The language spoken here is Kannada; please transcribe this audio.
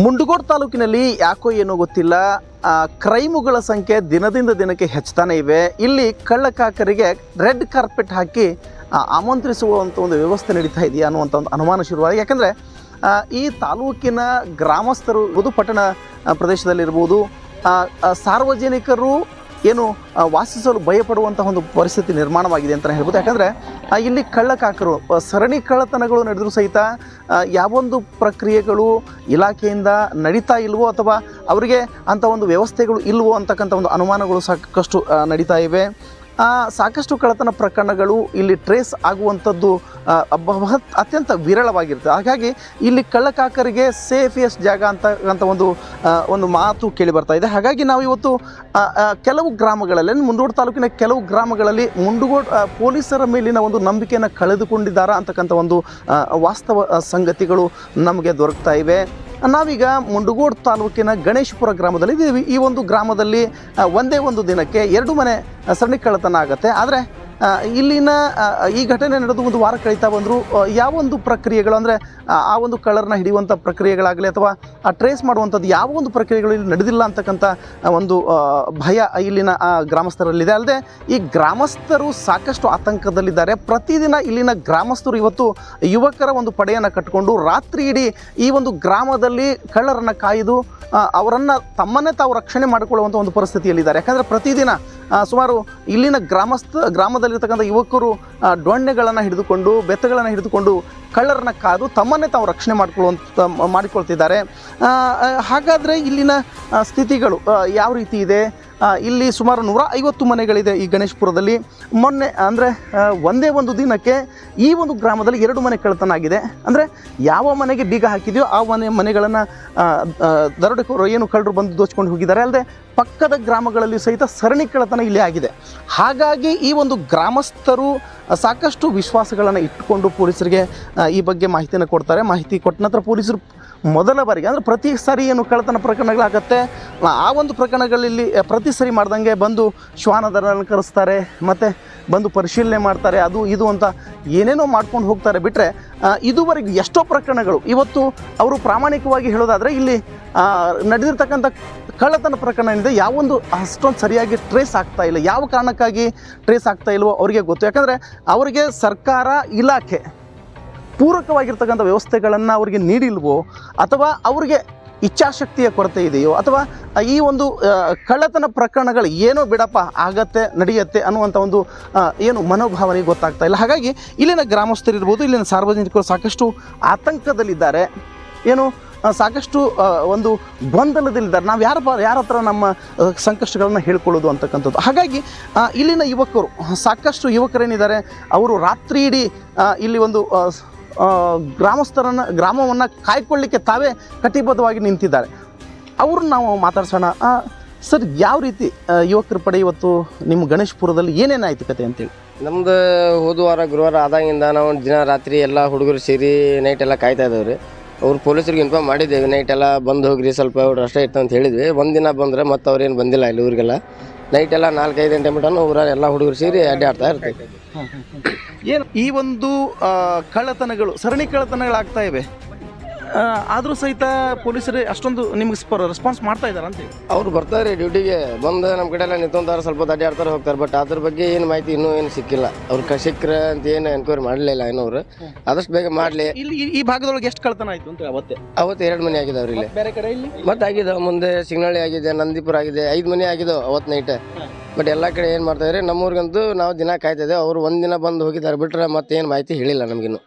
ಮುಂಡಗೋಡ್ ತಾಲೂಕಿನಲ್ಲಿ ಯಾಕೋ ಏನೋ ಗೊತ್ತಿಲ್ಲ. ಕ್ರೈಮುಗಳ ಸಂಖ್ಯೆ ದಿನದಿಂದ ದಿನಕ್ಕೆ ಹೆಚ್ಚುತ್ತಾನೆ ಇವೆ. ಇಲ್ಲಿ ಕಳ್ಳಕಾಕರಿಗೆ ರೆಡ್ ಕಾರ್ಪೆಟ್ ಹಾಕಿ ಆಮಂತ್ರಿಸುವಂಥ ಒಂದು ವ್ಯವಸ್ಥೆ ನಡೀತಾ ಇದೆಯಾ ಅನ್ನುವಂಥ ಒಂದು ಅನುಮಾನ ಶುರುವಾಗಿದೆ. ಯಾಕಂದರೆ ಈ ತಾಲೂಕಿನ ಗ್ರಾಮಸ್ಥರು ಇರ್ಬೋದು ಪಟ್ಟಣ ಪ್ರದೇಶದಲ್ಲಿರ್ಬೋದು ಸಾರ್ವಜನಿಕರು ಏನು ವಾಸಿಸಲು ಭಯಪಡುವಂಥ ಒಂದು ಪರಿಸ್ಥಿತಿ ನಿರ್ಮಾಣವಾಗಿದೆ ಅಂತ ಹೇಳ್ಬೋದು. ಯಾಕಂದರೆ ಇಲ್ಲಿ ಕಳ್ಳಕಾಕರು ಸರಣಿ ಕಳ್ಳತನಗಳು ನಡೆದರೂ ಸಹಿತ ಯಾವೊಂದು ಪ್ರಕ್ರಿಯೆಗಳು ಇಲಾಖೆಯಿಂದ ನಡೀತಾ ಇಲ್ವೋ ಅಥವಾ ಅವರಿಗೆ ಅಂಥ ಒಂದು ವ್ಯವಸ್ಥೆಗಳು ಇಲ್ವೋ ಅಂತಕ್ಕಂಥ ಒಂದು ಅನುಮಾನಗಳು ಸಾಕಷ್ಟು ನಡೀತಾ ಇವೆ. ಸಾಕಷ್ಟು ಕಳ್ಳತನ ಪ್ರಕರಣಗಳು ಇಲ್ಲಿ ಟ್ರೇಸ್ ಆಗುವಂಥದ್ದು ಬಹತ್ ಅತ್ಯಂತ ವಿರಳವಾಗಿರುತ್ತೆ. ಹಾಗಾಗಿ ಇಲ್ಲಿ ಕಳ್ಳಕಾಕರಿಗೆ ಸೇಫಿಯಸ್ಟ್ ಜಾಗ ಅಂತ ಒಂದು ಒಂದು ಮಾತು ಕೇಳಿ ಬರ್ತಾ ಇದೆ. ಹಾಗಾಗಿ ನಾವು ಇವತ್ತು ಕೆಲವು ಗ್ರಾಮಗಳಲ್ಲಿ ಮುಂಡೋಡು ತಾಲೂಕಿನ ಕೆಲವು ಗ್ರಾಮಗಳಲ್ಲಿ ಮುಂಡಗೋಡ್ ಪೊಲೀಸರ ಮೇಲಿನ ಒಂದು ನಂಬಿಕೆಯನ್ನು ಕಳೆದುಕೊಂಡಿದ್ದಾರಾ ಅಂತಕ್ಕಂಥ ಒಂದು ವಾಸ್ತವ ಸಂಗತಿಗಳು ನಮಗೆ ದೊರಕ್ತಾ ಇವೆ. ನಾವೀಗ ಮುಂಡಗೋಡ್ ತಾಲೂಕಿನ ಗಣೇಶಪುರ ಗ್ರಾಮದಲ್ಲಿ ಇದ್ದೀವಿ ಈ ಒಂದು ಗ್ರಾಮದಲ್ಲಿ ಒಂದೇ ಒಂದು ದಿನಕ್ಕೆ ಎರಡು ಮನೆ ಸರಣಿ ಕಳ್ಳತನ ಆಗುತ್ತೆ. ಆದರೆ ಇಲ್ಲಿನ ಈ ಘಟನೆ ನಡೆದು ಒಂದು ವಾರ ಕಳೀತಾ ಬಂದರೂ. ಯಾವೊಂದು ಪ್ರಕ್ರಿಯೆಗಳು ಅಂದರೆ ಆ ಒಂದು ಕಳರ್ನ ಹಿಡಿಯುವಂಥ ಪ್ರಕ್ರಿಯೆಗಳಾಗಲಿ ಅಥವಾ ಆ ಟ್ರೇಸ್ ಮಾಡುವಂಥದ್ದು ಯಾವ ಒಂದು ಪ್ರಕ್ರಿಯೆಗಳು ಇಲ್ಲಿ ನಡೆದಿಲ್ಲ ಅಂತಕ್ಕಂಥ ಒಂದು ಭಯ ಇಲ್ಲಿನ ಆ, ಗ್ರಾಮಸ್ಥರಲ್ಲಿದೆ. ಅಲ್ಲದೆ ಈ ಗ್ರಾಮಸ್ಥರು ಸಾಕಷ್ಟು ಆತಂಕದಲ್ಲಿದ್ದಾರೆ. ಪ್ರತಿದಿನ ಇಲ್ಲಿನ ಗ್ರಾಮಸ್ಥರು ಇವತ್ತು ಯುವಕರ ಒಂದು ಪಡೆಯನ್ನು ಕಟ್ಟಿಕೊಂಡು ರಾತ್ರಿ ಇಡೀ ಈ ಒಂದು ಗ್ರಾಮದಲ್ಲಿ ಕಳ್ಳರನ್ನು ಕಾಯ್ದು ಅವರನ್ನು ತಮ್ಮನ್ನೇ ತಾವು ರಕ್ಷಣೆ ಮಾಡಿಕೊಳ್ಳುವಂಥ ಒಂದು ಪರಿಸ್ಥಿತಿಯಲ್ಲಿದ್ದಾರೆ. ಯಾಕಂದರೆ ಪ್ರತಿದಿನ ಸುಮಾರು ಇಲ್ಲಿನ ಗ್ರಾಮಸ್ಥ, ಗ್ರಾಮದಲ್ಲಿರ್ತಕ್ಕಂಥ ಯುವಕರು ಡೊಣ್ಣೆಗಳನ್ನು ಹಿಡಿದುಕೊಂಡು, ಬೆತ್ತಗಳನ್ನು ಹಿಡಿದುಕೊಂಡು ಕಳ್ಳರನ್ನ ಕಾದು ತಮ್ಮನ್ನೇ ತಾವು ರಕ್ಷಣೆ ಮಾಡಿಕೊಳ್ಳುವಂಥ ಮಾಡಿಕೊಳ್ತಿದ್ದಾರೆ. ಹಾಗಾದರೆ ಇಲ್ಲಿನ ಸ್ಥಿತಿಗಳು ಯಾವ ರೀತಿ ಇದೆ? ಇಲ್ಲಿ ಸುಮಾರು ನೂರ ಐವತ್ತು ಮನೆಗಳಿದೆ ಈ ಗಣೇಶಪುರದಲ್ಲಿ. ಮೊನ್ನೆ, ಅಂದರೆ ಒಂದೇ ಒಂದು ದಿನಕ್ಕೆ ಈ ಒಂದು ಗ್ರಾಮದಲ್ಲಿ ಎರಡು ಮನೆ ಕಳ್ಳತನ ಆಗಿದೆ ಅಂದರೆ, ಯಾವ ಮನೆಗೆ ಬೀಗ ಹಾಕಿದೆಯೋ ಆ ಮನೆ, ಮನೆಗಳನ್ನು ದರೋಡೆಕೋರು ಏನು ಕಳ್ಳರು ಬಂದು ದೋಚ್ಕೊಂಡು ಹೋಗಿದ್ದಾರೆ ಅಲ್ಲದೆ ಪಕ್ಕದ ಗ್ರಾಮಗಳಲ್ಲಿ ಸಹಿತ ಸರಣಿ ಕಳ್ಳತನ ಇಲ್ಲಿ ಆಗಿದೆ. ಹಾಗಾಗಿ ಈ ಒಂದು ಗ್ರಾಮಸ್ಥರು ಸಾಕಷ್ಟು ವಿಶ್ವಾಸಗಳನ್ನು ಇಟ್ಟುಕೊಂಡು ಪೊಲೀಸರಿಗೆ ಈ ಬಗ್ಗೆ ಮಾಹಿತಿಯನ್ನು ಕೊಡ್ತಾರೆ. ಮಾಹಿತಿ ಕೊಟ್ಟ ನಂತರ ಪೊಲೀಸರು ಮೊದಲ ಬಾರಿಗೆ, ಅಂದರೆ ಪ್ರತಿ ಸಾರಿ ಏನು ಕಳ್ಳತನ ಪ್ರಕರಣಗಳಾಗತ್ತೆ, ಆ ಒಂದು ಪ್ರಕರಣಗಳಲ್ಲಿ ಪ್ರತಿ ಸರಿ ಮಾಡ್ದಂಗೆ ಬಂದು ಶ್ವಾನದರನ್ನು ಕರೆಸ್ತಾರೆ, ಮತ್ತು ಬಂದು ಪರಿಶೀಲನೆ ಮಾಡ್ತಾರೆ, ಅದು ಇದು ಅಂತ ಏನೇನೋ ಮಾಡ್ಕೊಂಡು ಹೋಗ್ತಾರೆ ಬಿಟ್ಟರೆ ಇದುವರೆಗೆ ಎಷ್ಟೋ ಪ್ರಕರಣಗಳು, ಇವತ್ತು ಅವರು ಪ್ರಾಮಾಣಿಕವಾಗಿ ಹೇಳೋದಾದರೆ ಇಲ್ಲಿ ನಡೆದಿರ್ತಕ್ಕಂಥ ಕಳ್ಳತನ ಪ್ರಕರಣ ಏನಿದೆ, ಯಾವೊಂದು ಅಷ್ಟೊಂದು ಸರಿಯಾಗಿ ಟ್ರೇಸ್ ಆಗ್ತಾ ಇಲ್ಲ. ಯಾವ ಕಾರಣಕ್ಕಾಗಿ ಟ್ರೇಸ್ ಆಗ್ತಾ ಇಲ್ವೋ ಅವರಿಗೆ ಗೊತ್ತು. ಯಾಕಂದರೆ ಅವರಿಗೆ ಸರ್ಕಾರ ಇಲಾಖೆ ಪೂರಕವಾಗಿರ್ತಕ್ಕಂಥ ವ್ಯವಸ್ಥೆಗಳನ್ನು ಅವರಿಗೆ ನೀಡಿಲ್ವೋ ಅಥವಾ ಅವರಿಗೆ ಇಚ್ಛಾಶಕ್ತಿಯ ಕೊರತೆ ಇದೆಯೋ ಅಥವಾ ಈ ಒಂದು ಕಳ್ಳತನ ಪ್ರಕರಣಗಳು ಏನೋ ಬಿಡಪ್ಪ ಆಗತ್ತೆ, ನಡೆಯುತ್ತೆ ಅನ್ನುವಂಥ ಒಂದು ಏನು ಮನೋಭಾವನೆ ಗೊತ್ತಾಗ್ತಾ ಇಲ್ಲ. ಹಾಗಾಗಿ ಇಲ್ಲಿನ ಗ್ರಾಮಸ್ಥರಿರ್ಬೋದು ಇಲ್ಲಿನ ಸಾರ್ವಜನಿಕರು ಸಾಕಷ್ಟು ಆತಂಕದಲ್ಲಿದ್ದಾರೆ. ಏನು ಸಾಕಷ್ಟು ಒಂದು ಗೊಂದಲದಲ್ಲಿದ್ದಾರೆ. ನಾವು ಯಾರ ಯಾರ ಹತ್ರ ನಮ್ಮ ಸಂಕಷ್ಟಗಳನ್ನು ಹೇಳ್ಕೊಳ್ಳೋದು ಅಂತಕ್ಕಂಥದ್ದು. ಹಾಗಾಗಿ ಇಲ್ಲಿನ ಯುವಕರು, ಸಾಕಷ್ಟು ಯುವಕರೇನಿದ್ದಾರೆ, ಅವರು ರಾತ್ರಿ ಇಡೀ ಇಲ್ಲಿ ಒಂದು ಗ್ರಾಮಸ್ಥರನ್ನು, ಗ್ರಾಮವನ್ನು ಕಾಯ್ಕೊಳ್ಳಿಕ್ಕೆ ತಾವೇ ಕಟಿಬದ್ಧವಾಗಿ ನಿಂತಿದ್ದಾರೆ. ಅವ್ರನ್ನ ನಾವು ಮಾತಾಡ್ಸೋಣ. ಸರ್, ಯಾವ ರೀತಿ ಯುವಕರ ಪಡೆ ಇವತ್ತು ನಿಮ್ಮ ಗಣೇಶಪುರದಲ್ಲಿ ಏನೇನಾಯ್ತು ಕತೆ ಅಂತೇಳಿ ನಮ್ದು ಹೋದ ವಾರ, ಗುರುವಾರ ಆದಾಗಿಂದ ನಾವು ದಿನ ರಾತ್ರಿ ಎಲ್ಲ ಹುಡುಗರು ಸೇರಿ ನೈಟ್ ಎಲ್ಲ ಕಾಯ್ತಾ ಇದ್ದೇವೆ ರೀ ಅವ್ರು ಪೊಲೀಸರಿಗೆ ಇನ್ಫಾರ್ಮ್ ಮಾಡಿದ್ದೇವೆ. ನೈಟ್ ಎಲ್ಲ ಬಂದು ಹೋಗ್ರಿ, ಸ್ವಲ್ಪ ಅವ್ರು ಅಷ್ಟೇ ಇತ್ತು ಅಂತ ಹೇಳಿದ್ವಿ. ಒಂದಿನ ಬಂದರೆ ಮತ್ತೆ ಅವ್ರೇನು ಬಂದಿಲ್ಲ ಇಲ್ಲಿ ಊರಿಗೆಲ್ಲ. ನೈಟ್ ಎಲ್ಲ ನಾಲ್ಕೈದು ಗಂಟೆ ಮಟನು ಎಲ್ಲ ಹುಡುಗರು ಸೇರಿ ಅಡ್ಡಾಡ್ತಾ ಇರ್ತೀವಿ. ಏನು ಈ ಒಂದು ಕಳ್ಳತನಗಳು, ಸರಣಿ ಕಳ್ಳತನಗಳಾಗ್ತಾ ಇವೆ. ಆದರೂ ಸಹಿತ ಪೊಲೀಸರು ಅಷ್ಟೊಂದು ನಿಮ್ಗೆ ರೆಸ್ಪಾನ್ಸ್ ಮಾಡ್ತಾ ಇದ್ದಾರೆ ಅಂತ ಅವ್ರು ಬರ್ತಾರೆ ಡ್ಯೂಟಿಗೆ ಬಂದು ನಮ್ಮ ಕಡೆ ಎಲ್ಲ ನಿಂತ್ಕೊಂತಾರೆ ಸ್ವಲ್ಪ ಅಡ್ಡಾಡ್ತಾರೆ ಹೋಗ್ತಾರೆ. ಬಟ್ ಅದ್ರ ಬಗ್ಗೆ ಏನು ಮಾಹಿತಿ ಇನ್ನೂ ಏನು ಸಿಕ್ಕಿಲ್ಲ. ಅವ್ರು ಕ ಸಿಕ್ಕರೆ ಅಂತ ಏನು ಎನ್ಕ್ವೈರಿ ಮಾಡಲಿಲ್ಲ ಇನ್ನೂ ಅವರು ಆದಷ್ಟು ಬೇಗ ಮಾಡಲಿ. ಇಲ್ಲಿ ಈ- ಈ ಭಾಗದೊಳಗೆ ಎಷ್ಟು ಕಳ್ತನ ಆಯ್ತು ಅಂತ ಅವತ್ತೆ? ಅವತ್ತು ಎರಡು ಮನೆ ಆಗಿದಾವ್ರಿ ಇಲ್ಲಿ. ಬೇರೆ ಕಡೆ ಇಲ್ಲಿ? ಮತ್ತೆ ಆಗಿದಾವ ಮುಂದೆ ಸಿಗ್ನಳ್ಳಿ ಆಗಿದೆ ನಂದಿಪುರ ಆಗಿದೆ ಐದು ಮನೆ ಆಗಿದೆ ಅವತ್ತು ನೈಟ್ ಬಟ್ ಎಲ್ಲ ಕಡೆ ಏನು ಮಾಡ್ತಾ ಇದ್ರೆ ನಮ್ಮೂರಿಗಂತೂ ನಾವು ದಿನ ಕಾಯ್ತಾ ಇದ್ದೇವೆ. ಅವ್ರು ಒಂದಿನ ಬಂದು ಹೋಗಿದ್ದಾರೆ ಬಿಟ್ರೆ ಮತ್ತೆ ಏನು ಮಾಹಿತಿ ಹೇಳಿಲ್ಲ ನಮಗಿನ್ನು.